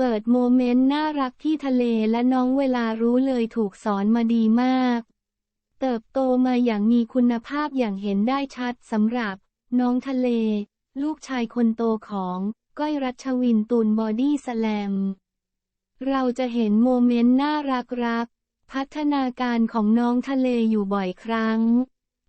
เปิดโมเมนต์น่ารักที่ทะเลและน้องเวลารู้เลยถูกสอนมาดีมาก เติบโตมาอย่างมีคุณภาพอย่างเห็นได้ชัดสำหรับ น้องทะเล ลูกชายคนโตของก้อยรัชวินตูนบอดี้สแลม เราจะเห็นโมเมนต์น่ารักรัก พัฒนาการของน้องทะเลอยู่บ่อยครั้ง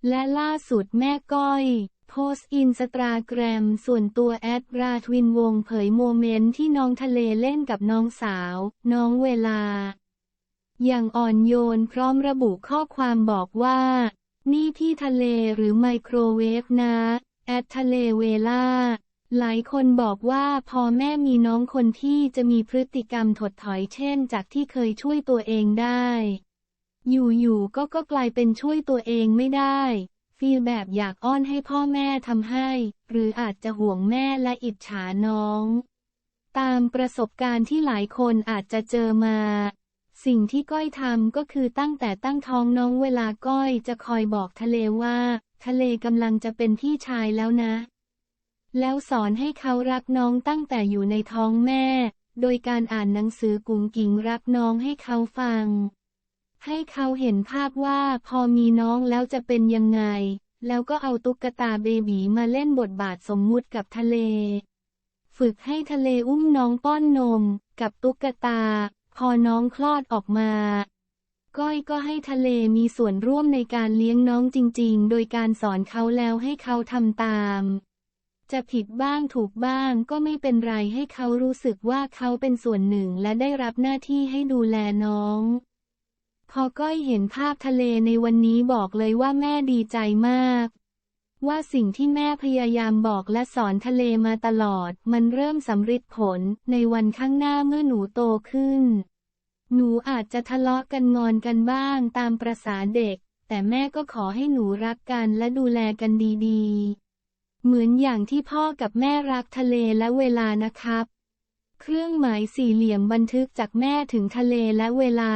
และล่าสุดแม่ก้อย โพสต์อินสตาแกรมส่วนตัวแอดราทวินวงเผยโมเมนต์ที่น้องทะเลเล่นกับน้องสาว น้องเวลา อย่างอ่อนโยนพร้อมระบุข้อความบอกว่า นี่พี่ทะเลหรือไมโครเวฟนะ แอดทะเลเวล่าหลายคนบอกว่าพอแม่มีน้องคนที่จะมีพฤติกรรมถดถอยเช่น จากที่เคยช่วยตัวเองได้ อยู่ๆก็ก็กลายเป็นช่วยตัวเองไม่ได้ ฟีลแบบอยากอ้อนให้พ่อแม่ทำให้ หรืออาจจะห่วงแม่และอิจฉาน้อง ตามประสบการณ์ที่หลายคนอาจจะเจอมา สิ่งที่ก้อยทำก็คือตั้งแต่ตั้งท้องน้องเวลาก้อยจะคอยบอกทะเลว่า ทะเลกำลังจะเป็นพี่ชายแล้วนะ แล้วสอนให้เขารักน้องตั้งแต่อยู่ในท้องแม่ โดยการอ่านหนังสือกุ๋งกิ่งรักน้องให้เขาฟัง ให้เขาเห็นภาพว่าพอมีน้องแล้วจะเป็นยังไง แล้วก็เอาตุ๊กตาเบบีมาเล่นบทบาทสมมุติกับทะเล ฝึกให้ทะเลอุ้มน้องป้อนนม กับตุ๊กตา พอน้องคลอดออกมา ก้อยก็ให้ทะเลมีส่วนร่วมในการเลี้ยงน้องจริง ๆ โดยการสอนเขาแล้วให้เขาทำตาม จะผิดบ้างถูกบ้างก็ไม่เป็นไรให้เขารู้สึกว่าเขาเป็นส่วนหนึ่งและได้รับหน้าที่ให้ดูแลน้อง พอก้อยเห็นภาพทะเลในวันนี้บอกเลยว่าแม่ดีใจมาก ว่าสิ่งที่แม่พยายามบอกและสอนทะเลมาตลอด มันเริ่มสำเร็จผลในวันข้างหน้าเมื่อหนูโตขึ้น หนูอาจจะทะเลาะกันงอนกันบ้างตามประษาเด็ก แต่แม่ก็ขอให้หนูรักกันและดูแลกันดีๆ เหมือนอย่างที่พ่อกับแม่รักทะเลและเวลานะครับ เครื่องหมายสี่เหลี่ยมบันทึกจากแม่ถึงทะเลและเวลา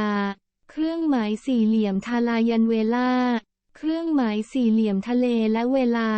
เครื่องหมายสี่เหลี่ยมทาลายันเวลา เครื่องหมายสี่เหลี่ยมทะเลและเวลา